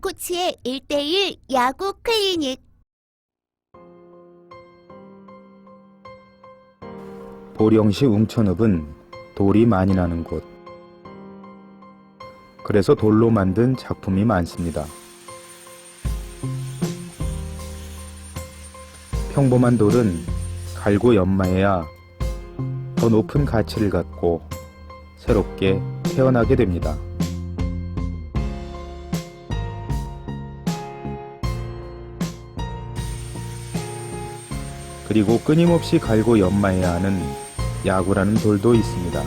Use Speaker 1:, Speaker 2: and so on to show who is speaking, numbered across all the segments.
Speaker 1: 김코치의 1대1 야구 클리닉
Speaker 2: 보령시 웅천읍은 돌이 많이 나는 곳. 그래서 돌로 만든 작품이 많습니다. 평범한 돌은 갈고 연마해야 더 높은 가치를 갖고 새롭게 태어나게 됩니다. 그리고 끊임없이 갈고 연마해야 하는 야구라는 돌도 있습니다.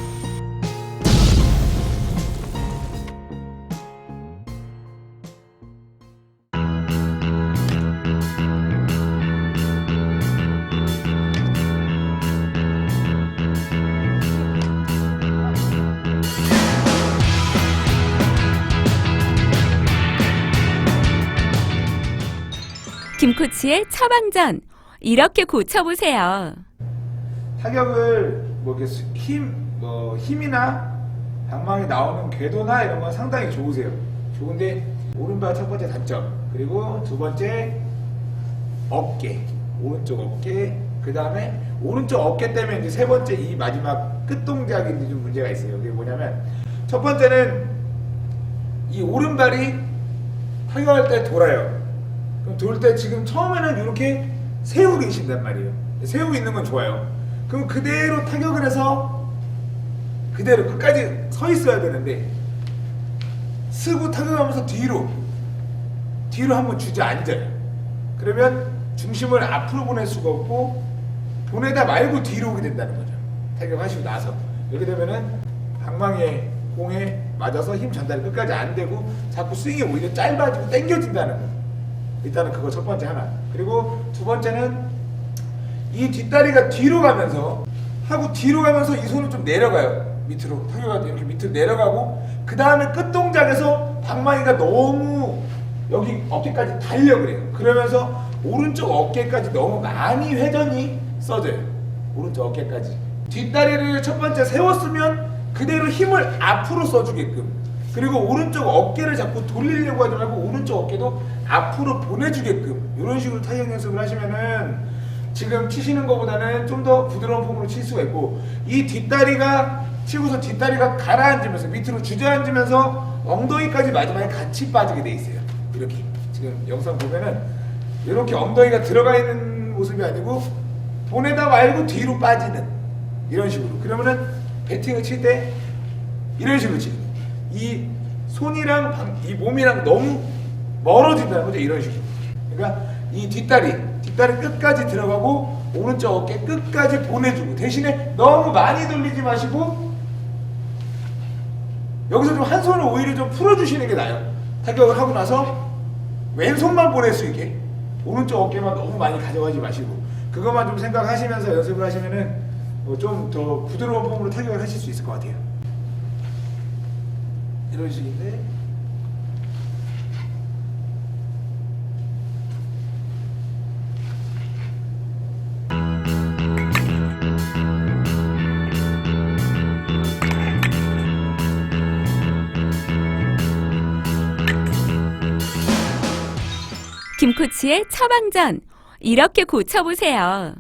Speaker 3: 김코치의 처방전 이렇게 고쳐보세요.
Speaker 4: 타격을 뭐 이렇게 수- 힘, 뭐 힘이나 방망이 나오는 궤도나 이런 건 상당히 좋으세요. 좋은데 오른발 첫 번째 단점 그리고 두 번째 어깨 오른쪽 어깨 그 다음에 오른쪽 어깨 때문에 이제 세 번째 이 마지막 끝 동작이 좀 문제가 있어요. 그게 뭐냐면 첫 번째는 이 오른발이 타격할 때 돌아요. 그럼 돌 때 지금 처음에는 이렇게 세우고 계신단 말이에요. 세우고 있는 건 좋아요. 그럼 그대로 타격을 해서 그대로 끝까지 서 있어야 되는데 쓰고 타격하면서 뒤로 뒤로 한번 주저앉아요. 그러면 중심을 앞으로 보낼 수가 없고 보내다 말고 뒤로 오게 된다는 거죠. 타격하시고 나서 이렇게 되면은 방망이에 공에 맞아서 힘 전달이 끝까지 안 되고 자꾸 스윙이 오히려 짧아지고 당겨진다는 거. 일단은 그거 첫 번째 하나. 그리고 두 번째는 이 뒷다리가 뒤로 가면서 하고 뒤로 가면서 이 손을 좀 내려가요. 밑으로 타격가 이렇게 밑으로 내려가고 그 다음에 끝 동작에서 방망이가 너무 여기 어깨까지 달려 그래요. 그러면서 오른쪽 어깨까지 너무 많이 회전이 써져요. 오른쪽 어깨까지. 뒷다리를 첫 번째 세웠으면 그대로 힘을 앞으로 써주게끔 그리고 오른쪽 어깨를 자꾸 돌리려고 하지 말고 오른쪽 어깨도 앞으로 보내주게끔. 이런 식으로 타격 연습을 하시면은 지금 치시는 것보다는 좀 더 부드러운 폼으로 칠 수가 있고 이 뒷다리가 치고서 뒷다리가 가라앉으면서 밑으로 주저앉으면서 엉덩이까지 마지막에 같이 빠지게 돼 있어요. 이렇게. 지금 영상 보면은 이렇게 엉덩이가 들어가 있는 모습이 아니고 보내다 말고 뒤로 빠지는 이런 식으로. 그러면은 배팅을 칠 때 이런 식으로 치는. 이 손이랑 방- 이 몸이랑 너무 멀어진다는 거죠 이런 식으로. 그러니까 이 뒷다리 뒷다리 끝까지 들어가고 오른쪽 어깨 끝까지 보내주고 대신에 너무 많이 돌리지 마시고 여기서 좀 한 손을 오히려 좀 풀어주시는 게 나아요. 타격을 하고 나서 왼손만 보낼 수 있게 오른쪽 어깨만 너무 많이 가져가지 마시고 그것만 좀 생각하시면서 연습을 하시면은 어, 좀더 부드러운 폼으로 타격을 하실 수 있을 것 같아요 이런 식인데
Speaker 3: 김코치의 처방전 이렇게 고쳐보세요.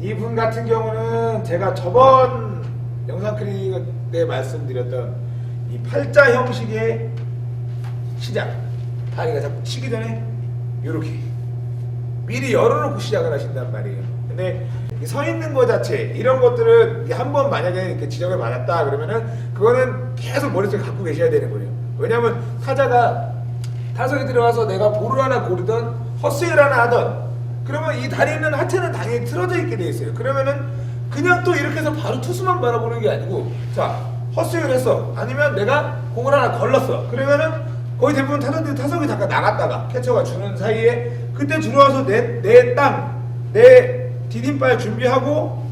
Speaker 4: 이분 같은 경우는 제가 저번 영상 클리닉 때 말씀드렸던 이 팔자 형식의 시작. 다리가 자꾸 치기 전에 이렇게. 미리 열어놓고 시작을 하신단 말이에요. 근데 이서 있는 거 자체 이런 것들은 한 번 만약에 이렇게 지적을 받았다 그러면은 그거는 계속 머릿속에 갖고 계셔야 되는 거예요. 왜냐면 타자가 타석에 들어가서 내가 볼을 하나 고르던 헛스윙을 하나 하던 그러면 이 다리는 하체는 당연히 틀어져 있게 돼 있어요. 그러면은 그냥 또 이렇게 해서 바로 투수만 바라보는 게 아니고 자 헛스윙을 했어 아니면 내가 공을 하나 걸렀어 그러면은 거의 대부분 타선들이 타석에 잠깐 나갔다가 캐쳐가 주는 사이에 그때 들어와서 내 내 땅 내 디딤발 준비하고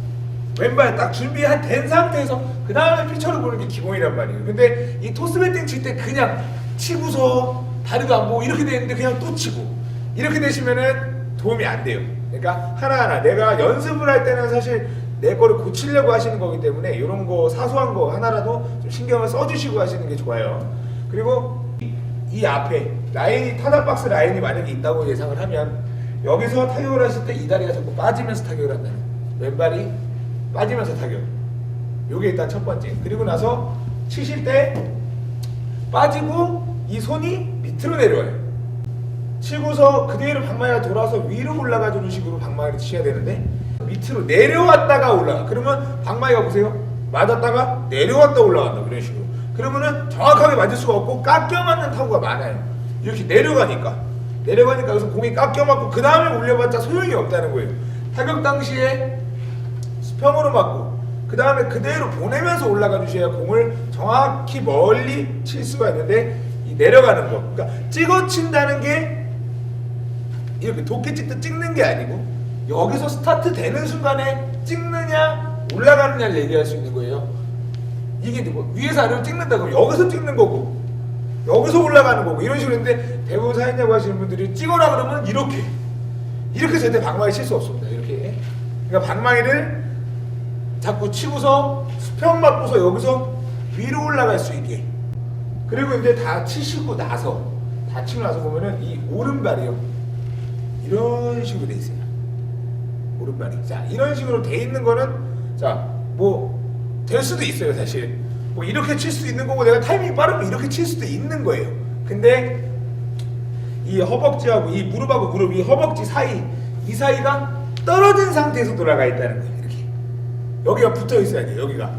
Speaker 4: 왼발 딱 준비한 된 상태에서 그 다음에 피처를 보는 게 기본이란 말이에요. 근데 이 토스 배팅 칠 때 그냥 치고서 다리도 안 보고 이렇게 되는데 그냥 또 치고 이렇게 되시면은 도움이 안 돼요. 그러니까 하나하나 내가 연습을 할 때는 사실 내 거를 고치려고 하시는 거기 때문에 이런 거 사소한 거 하나라도 좀 신경을 써주시고 하시는 게 좋아요. 그리고 이- 이 앞에 라인이 타자 박스 라인이 만약에 있다고 예상을 하면 여기서 타격을 하실 때 이 다리가 자꾸 빠지면서 타격을 한다는. 왼발이 빠지면서 타격. 요게 일단 첫 번째. 그리고 나서 치실 때 빠지고 이 손이 밑으로 내려와요. 치고서 그대로 방망이가 돌아서 위로 올라가 주는 식으로 방망이를 치셔야 되는데 밑으로 내려왔다가 올라가. 그러면 방망이가 보세요. 맞았다가 내려왔다 올라간다. 이런 식으로. 그러면은 정확하게 맞을 수가 없고 깎여 맞는 타구가 많아요. 이렇게 내려가니까. 내려가니까 그래서 공이 깎여 맞고 그 다음에 올려봤자 소용이 없다는 거예요. 타격 당시에 수평으로 맞고 그 다음에 그대로 보내면서 올라가 주셔야 공을 정확히 멀리 칠 수가 있는데 이 내려가는 거 그러니까 찍어 친다는 게 이렇게 도끼 찍듯 찍는 게 아니고 여기서 스타트 되는 순간에 찍느냐 올라가느냐를 얘기할 수 있는 거예요. 이게 뭐 위에서 아래로 찍는다 그러면 여기서 찍는 거고 여기서 올라가는 거고 이런 식으로 했는데 대부분 사연자고 하시는 분들이 찍어라 그러면 이렇게. 이렇게 절대 방망이 칠 수 없습니다. 이렇게. 그러니까 방망이를 자꾸 치고서 수평 맞고서 여기서 위로 올라갈 수 있게. 그리고 이제 다 치시고 나서 다 치고 나서 보면은 이 오른발이요. 이런 식으로 돼 있어요 오른발이 자 이런 식으로 돼 있는 거는 자뭐 될 수도 있어요 사실. 뭐 이렇게 칠 수도 있는 거고 내가 타이밍이 빠르면 이렇게 칠 수도 있는 거예요. 근데 이 허벅지하고 이 무릎하고 무릎 이 허벅지 사이 이 사이가 떨어진 상태에서 돌아가 있다는 거예요 이렇게. 여기가 붙어 있어야 돼요 여기가.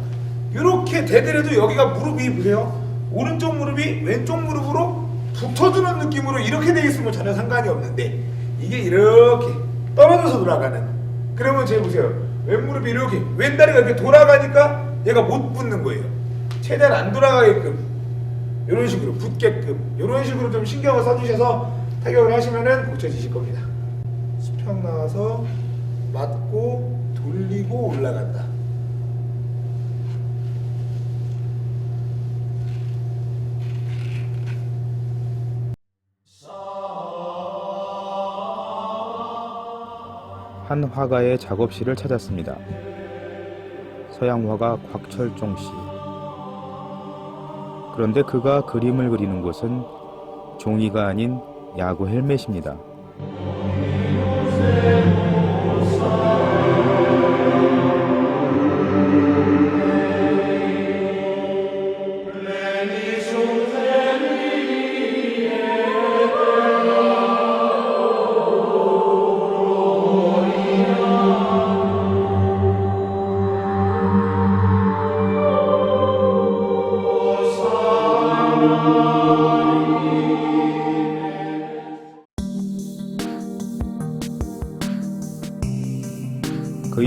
Speaker 4: 이렇게 되더라도 여기가 무릎이 보세요. 오른쪽 무릎이 왼쪽 무릎으로 붙어주는 느낌으로 이렇게 돼 있으면 전혀 상관이 없는데 이게 이렇게 떨어져서 돌아가는 그러면 제 보세요. 왼무릎이 이렇게 왼다리가 이렇게 돌아가니까 얘가 못 붙는 거예요. 최대한 안 돌아가게끔. 이런 식으로 붙게끔. 이런 식으로 좀 신경을 써주셔서 타격을 하시면은 고쳐지실 겁니다. 수평 나와서 맞고 돌리고 올라간다
Speaker 2: 한 화가의 작업실을 찾았습니다. 서양 화가 곽철종 씨. 그런데 그가 그림을 그리는 곳은 종이가 아닌 야구 헬멧입니다.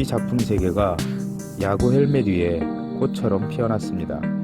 Speaker 2: 작품 세계가 야구 헬멧 위에 꽃처럼 피어났습니다.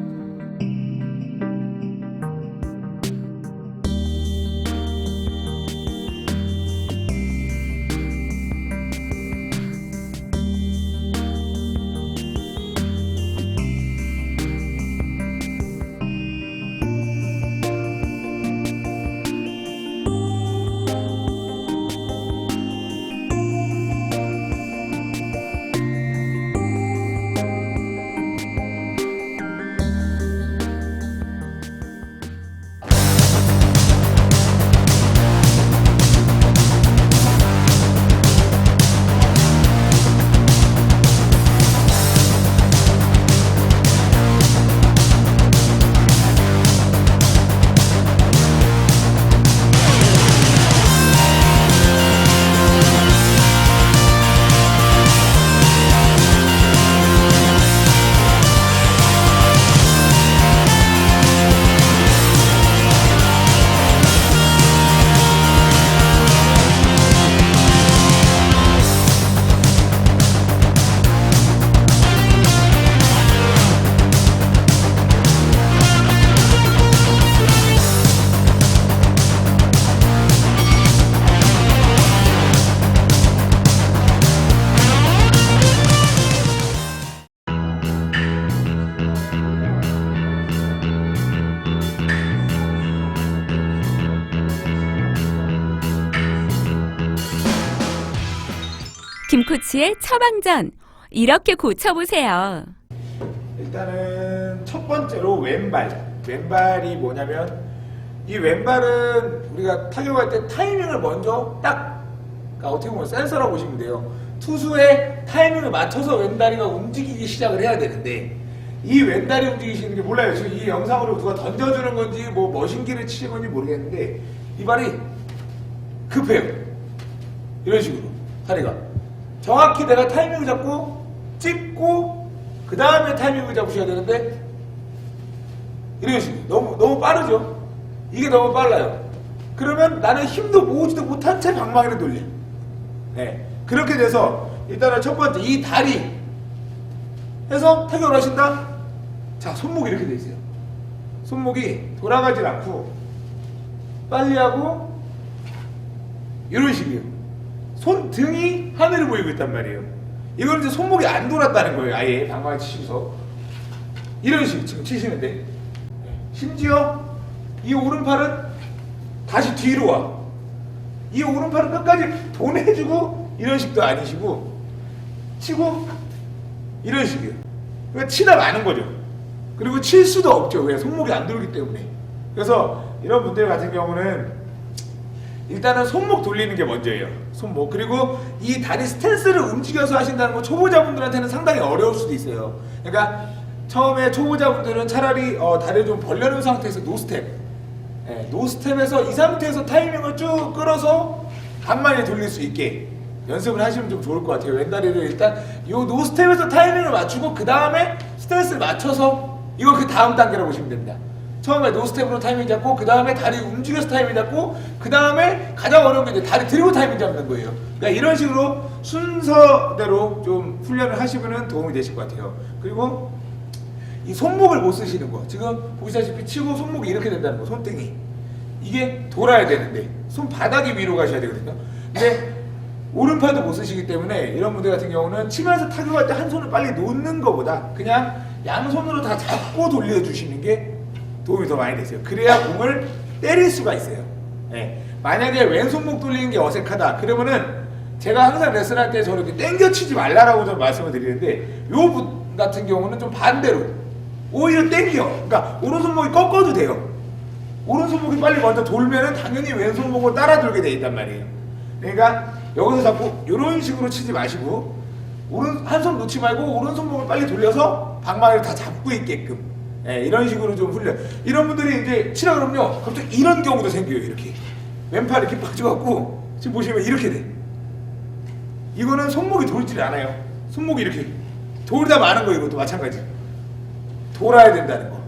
Speaker 3: 김코치의 처방전. 이렇게 고쳐보세요.
Speaker 4: 일단은 첫 번째로 왼발 왼발이 뭐냐면 이 왼발은 우리가 타격할 때 타이밍을 먼저 딱 그러니까 어떻게 보면 센서라고 보시면 돼요. 투수의 타이밍을 맞춰서 왼다리가 움직이기 시작을 해야 되는데 이 왼다리 움직이시는 게 몰라요. 지금 이 영상으로 누가 던져주는 건지 뭐 머신기를 치는 건지 모르겠는데 이 발이 급해요. 이런 식으로 다리가 정확히 내가 타이밍을 잡고 찝고 그 다음에 타이밍을 잡으셔야 되는데 이런 식으로 너무 너무 빠르죠. 이게 너무 빨라요. 그러면 나는 힘도 모으지도 못한 채 방망이를 돌려. 네. 그렇게 돼서 일단은 첫 번째 이 다리 해서 타격을 하신다. 자 손목이 이렇게 돼 있어요. 손목이 돌아가질 않고 빨리 하고 이런 식이에요. 손등이 하늘을 보이고 있단 말이에요. 이건 이제 손목이 안 돌았다는 거예요. 아예 방망이 치셔서 이런 식 지금 치시면 돼. 심지어 이 오른팔은 다시 뒤로 와. 이 오른팔은 끝까지 보내주고 이런 식도 아니시고 치고 이런 식이에요. 그러니까 치다 마는 거죠. 그리고 칠 수도 없죠. 왜 손목이 안 돌기 때문에. 그래서 이런 분들 같은 경우는 일단은 손목 돌리는 게 먼저예요. 손목. 그리고 이 다리 스탠스를 움직여서 하신다는 건 초보자분들한테는 상당히 어려울 수도 있어요. 그러니까 처음에 초보자분들은 차라리 어, 다리를 좀 벌려놓은 상태에서 노스텝. 예, 노스텝에서 이 상태에서 타이밍을 쭉 끌어서 반만에 돌릴 수 있게 연습을 하시면 좀 좋을 것 같아요. 왼다리를 일단 요 노스텝에서 타이밍을 맞추고 그 다음에 스탠스를 맞춰서 이거 그 다음 단계라고 보시면 됩니다. 처음에 노스텝으로 타이밍 잡고 그 다음에 다리 움직여서 타이밍 잡고 그 다음에 가장 어려운 게 이제 다리 들고 타이밍 잡는 거예요. 그러니까 이런 식으로 순서대로 좀 훈련을 하시면 도움이 되실 것 같아요. 그리고 이 손목을 못 쓰시는 거 지금 보시다시피 치고 손목이 이렇게 된다는 거 손등이 이게 돌아야 되는데 손바닥이 위로 가셔야 되거든요. 근데 오른팔도 못 쓰시기 때문에 이런 분들 같은 경우는 치면서 타격할 때 한 손을 빨리 놓는 것보다 그냥 양손으로 다 잡고 돌려주시는 게 도움이 더 많이 되세요. 그래야 공을 때릴 수가 있어요. 예. 만약에 왼손목 돌리는 게 어색하다 그러면은 제가 항상 레슨할 때 저렇게 땡겨 치지 말라라고 좀 말씀을 드리는데 요 분 같은 경우는 좀 반대로 오히려 땡겨 그러니까 오른손목이 꺾어도 돼요 오른손목이 빨리 먼저 돌면은 당연히 왼손목을 따라 돌게 돼 있단 말이에요 그러니까 여기서 자꾸 이런 식으로 치지 마시고 오른 한 손 놓지 말고 오른손목을 빨리 돌려서 방망이를 다 잡고 있게끔 예, 이런 식으로 좀 훈련 이런 분들이 이제 치라 그러면요 갑자기 이런 경우도 생겨요 이렇게 왼팔 이렇게 빠져갖고 지금 보시면 이렇게 돼 이거는 손목이 돌질 않아요. 손목이 이렇게 돌다 마는 거 이것도 마찬가지. 돌아야 된다는 거.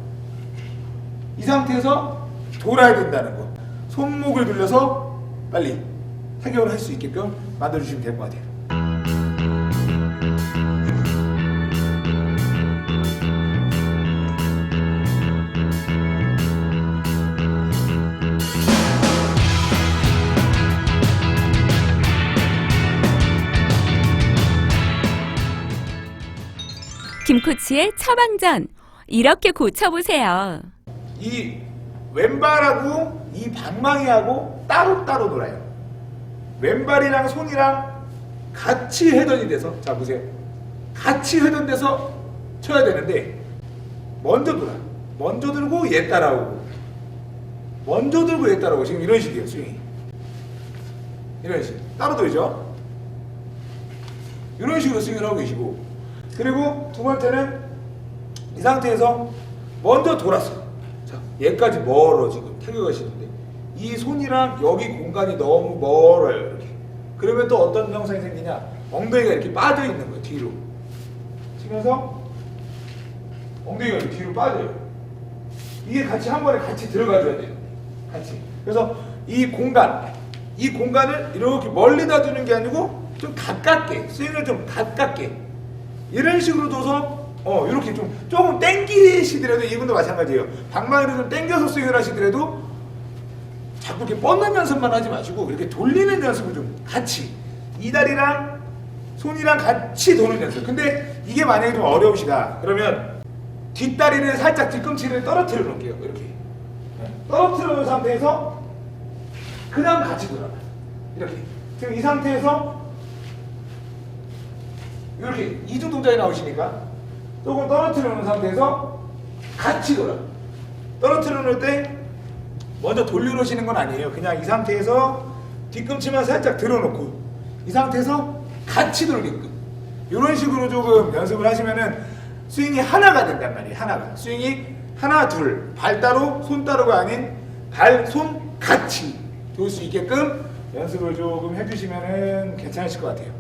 Speaker 4: 이 상태에서 돌아야 된다는 거. 손목을 돌려서 빨리 타격을 할 수 있게끔 만들어 주시면 될 것 같아요.
Speaker 3: 김코치의 처방전. 이렇게 고쳐보세요.
Speaker 4: 이 왼발하고 이 방망이하고 따로따로 놀아요. 왼발이랑 손이랑 같이 회전이 돼서 자 보세요. 같이 회전돼서 쳐야 되는데 먼저 돌아. 먼저 들고 얘 따라오고 먼저 들고 얘 따라오고 지금 이런 식이에요 스윙이. 이런 식. 따로 돌죠. 이런 식으로 스윙을 하고 계시고 그리고 두 번째는 이 상태에서 먼저 돌았어. 자, 얘까지 멀어 지금 타격하시는데 이 손이랑 여기 공간이 너무 멀어요 이렇게. 그러면 또 어떤 현상이 생기냐? 엉덩이가 이렇게 빠져 있는 거예요 뒤로. 치면서 엉덩이가 이렇게 뒤로 빠져요. 이게 같이 한 번에 같이 들어가줘야 돼요. 같이. 그래서 이 공간, 이 공간을 이렇게 멀리다 두는 게 아니고 좀 가깝게 스윙을 좀 가깝게 이런 식으로 둬서 어 이렇게 좀 조금 땡기시더라도 이분도 마찬가지예요. 방망이를 좀 땡겨서 스윙을 하시더라도 자꾸 이렇게 뻗는 연습만 하지 마시고 이렇게 돌리는 연습을 좀 같이 이 다리랑 손이랑 같이 도는 연습. 근데 이게 만약에 좀 어려우시다 그러면 뒷다리를 살짝 뒤꿈치를 떨어뜨려 놓을게요. 이렇게 네. 떨어뜨려 놓은 상태에서 그 다음 같이 돌아가. 이렇게 지금 이 상태에서 이렇게 이중 동작이 나오시니까 조금 떨어뜨려 놓은 상태에서 같이 돌아. 떨어뜨려 놓을 때 먼저 돌려놓으시는 건 아니에요. 그냥 이 상태에서 뒤꿈치만 살짝 들어놓고 이 상태에서 같이 돌게끔 이런 식으로 조금 연습을 하시면은 스윙이 하나가 된단 말이에요. 하나가 스윙이 하나 둘 발 따로 손 따로가 아닌 발 손 같이 돌 수 있게끔 연습을 조금 해주시면은 괜찮으실 것 같아요.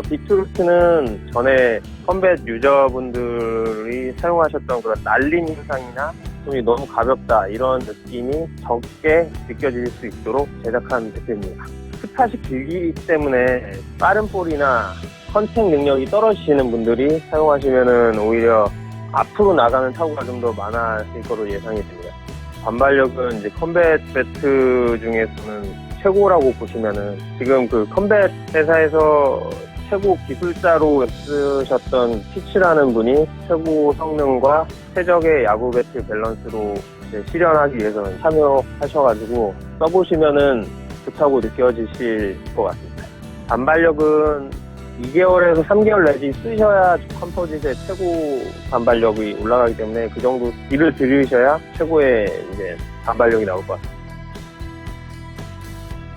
Speaker 5: 아, 비트루트는 전에 컴뱃 유저분들이 사용하셨던 그런 날림 현상이나 손이 너무 가볍다 이런 느낌이 적게 느껴질 수 있도록 제작한 배트입니다. 스팟이 길기 때문에 빠른 볼이나 컨택 능력이 떨어지시는 분들이 사용하시면은 오히려 앞으로 나가는 타구가 좀 더 많아질 거로 예상이 됩니다. 반발력은 이제 컴뱃 배트 중에서는 최고라고 보시면은 지금 그 컴뱃 회사에서 최고 기술자로 쓰셨던 피치라는 분이 최고 성능과 최적의 야구 배트 밸런스로 실현하기 위해서 참여하셔가지고 써보시면은 좋다고 느껴지실 것 같습니다. 반발력은 2개월에서 3개월 내지 쓰셔야 컴포짓의 최고 반발력이 올라가기 때문에 그 정도 딜을 들이셔야 최고의 이제 반발력이 나올 것 같습니다.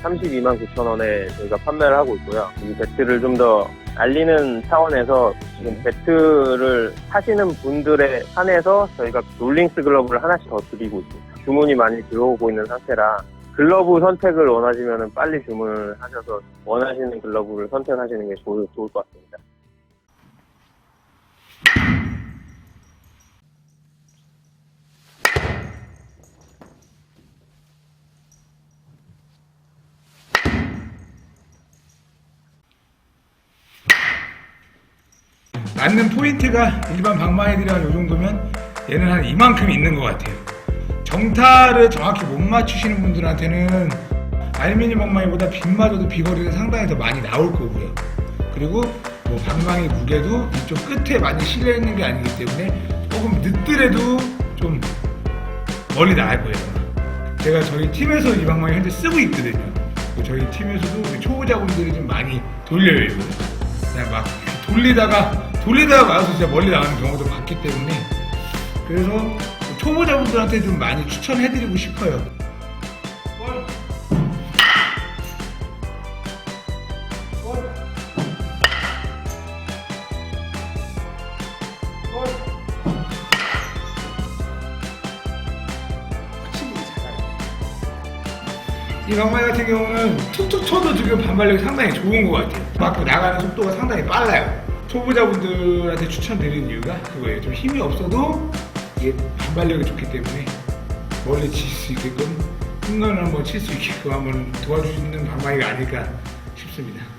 Speaker 5: 32만 9천 원에 저희가 판매를 하고 있고요. 이 배트를 좀 더 알리는 차원에서 지금 배트를 하시는 분들에 한해서 저희가 롤링스 글러브를 하나씩 더 드리고 있습니다. 주문이 많이 들어오고 있는 상태라 글러브 선택을 원하시면 빨리 주문을 하셔서 원하시는 글러브를 선택하시는 게 좋을 것 같습니다.
Speaker 4: 맞는 포인트가 일반 방망이들이 한이 정도면 얘는 한 이만큼 있는 것 같아요. 정타를 정확히 못 맞추시는 분들한테는 알루미늄 방망이보다 빗맞아도 비거리는 상당히 더 많이 나올 거고요. 그리고 뭐 방망이 무게도 이쪽 끝에 많이 실려 있는 게 아니기 때문에 조금 늦더라도 좀 멀리 나갈 거예요. 제가 저희 팀에서 이 방망이 현재 쓰고 있거든요. 저희 팀에서도 초보자분들이 좀 많이 돌려요. 그냥 막 돌리다가 돌리다가 와서 진짜 멀리 나가는 경우도 많기 때문에 그래서 초보자분들한테 좀 많이 추천해드리고 싶어요. 이 방망이 같은 경우는 툭툭 쳐도 지금 반발력이 상당히 좋은 것 같아요. 밖으로 나가는 속도가 상당히 빨라요. 초보자분들한테 추천드리는 이유가 그거예요. 좀 힘이 없어도 이게 반발력이 좋기 때문에 멀리 칠 수 있게끔 홈런을 한번 칠 수 있게끔 한번 도와주는 방망이가 아닐까 싶습니다.